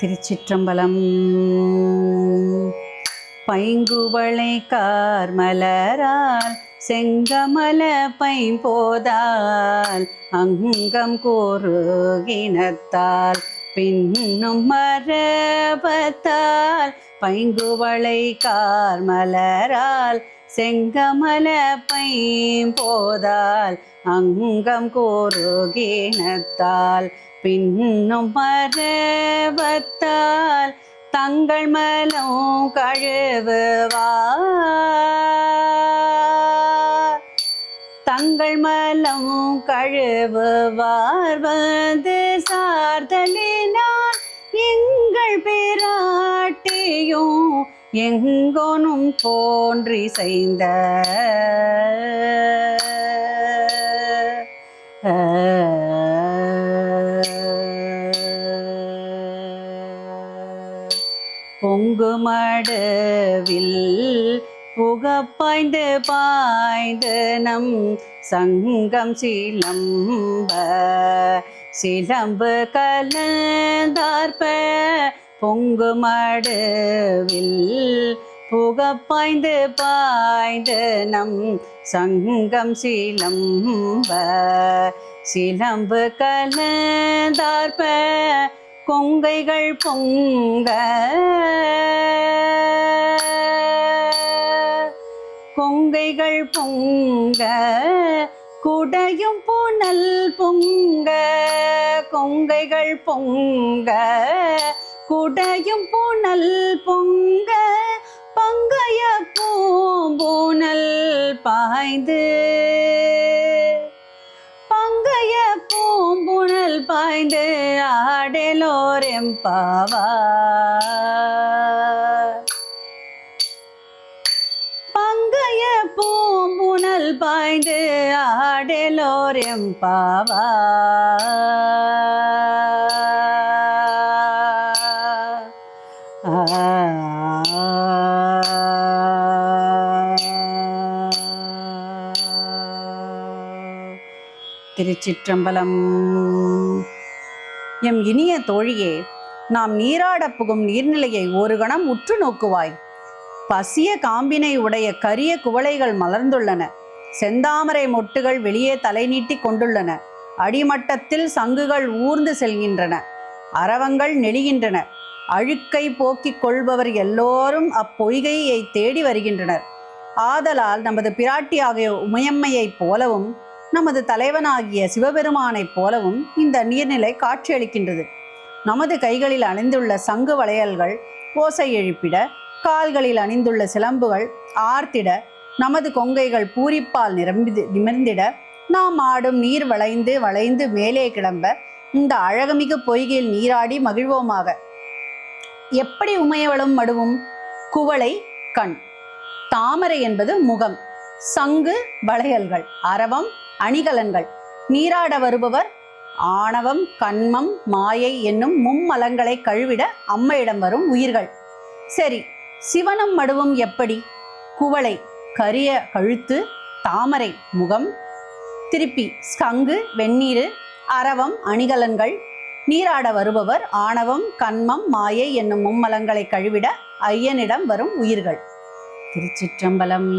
திருச்சிற்றம்பலம். பைங்குவளை கார்மலரால் செங்கமல பைம்போதால் அங்கம் கூறுகினத்தால் பின்னும் மரபத்தால் பைங்குவளை கார்மலரால் செங்கமல பைம்போதால் அங்கம் கூறுகினத்தால் பின்னும் பருவத்தால் தங்கள் மலம் கழுவுவார். தங்கள் மலம் கழுவுவார் வந்து சார்தலினார் எங்கள் பிராட்டியும் எங்கோனும் போன்றி செய்த பொங்குமடவில் புகப்பாய்ந்து பாய்ந்து நம் சங்கம் சிலம்ப சிலம்பு கலந்தார்ப பொங்குமடவில் புகப்பாய்ந்து பாய்ந்து நம் சங்கம் சிலம்ப சிலம்பு கலந்தார்ப கொங்கைகள் பொங்க. கொங்கைகள் பொங்க. குடையும் புனல் பொங்க. கொங்கைகள் பொங்க. குடையும் புனல் பொங்க. பங்கைய பூம்பூனல் பாய்ந்து. பங்கைய பூம்புணல் பாய்ந்து. ஆடலோர் பங்கைய பூம்புணல் பாய்ந்து ஆடலோர் எம்பாவா திருச்சிற்றம்பலம். எம் இனிய தோழியே நாம் நீராடப் புகும் நீர்நிலையை ஒரு கணம் உற்று நோக்குவாய். பசிய காம்பினை உடைய கரிய குவளைகள் மலர்ந்துள்ளன. செந்தாமரை மொட்டுகள் வெளியே தலை நீட்டி கொண்டுள்ளன. அடிமட்டத்தில் சங்குகள் ஊர்ந்து செல்கின்றன. அரவங்கள் நெளிகின்றன. அழுக்கை போக்கிக் கொள்பவர் எல்லோரும் அப்பொய்கையை தேடி வருகின்றனர். ஆதலால் நமது பிராட்டியாகிய உமையம்மையைப் போலவும் நமது தலைவனாகிய சிவபெருமானைப் போலவும் இந்த நீர்நிலை காட்சியளிக்கின்றது. நமது கைகளில் அணிந்துள்ள சங்கு வளையல்கள் ஓசை எழுப்பிட கால்களில் அணிந்துள்ள சிலம்புகள் ஆர்த்திட நமது கொங்கைகள் பூரிப்பால் நிரம்பி நிமிர்ந்திட நாம் ஆடும் நீர் வளைந்து வளைந்து மேலே கிளம்ப இந்த அழகுமிகு பொய்கையில் நீராடி மகிழ்வோமாக. எப்படி உமையவளும் மடுவும்? குவளை கண். தாமரை என்பது முகம். சங்கு வளையல்கள். அரவம் அணிகலன்கள். நீராட வருபவர் ஆணவம் கண்மம் மாயை என்னும் மும்மலங்களை கழுவிட அம்மையிடம் வரும் உயிர்கள். சரி சிவனும் மடுவும் எப்படி? குவளை கரிய கழுத்து தாமரை முகம். திருப்பி ஸ்கங்கு வெந்நீர் அரவம் அணிகலன்கள். நீராட வருபவர் ஆணவம் கண்மம் மாயை என்னும் மும்மலங்களை கழுவிட ஐயனிடம் வரும் உயிர்கள். திருச்சிற்றம்பலம்.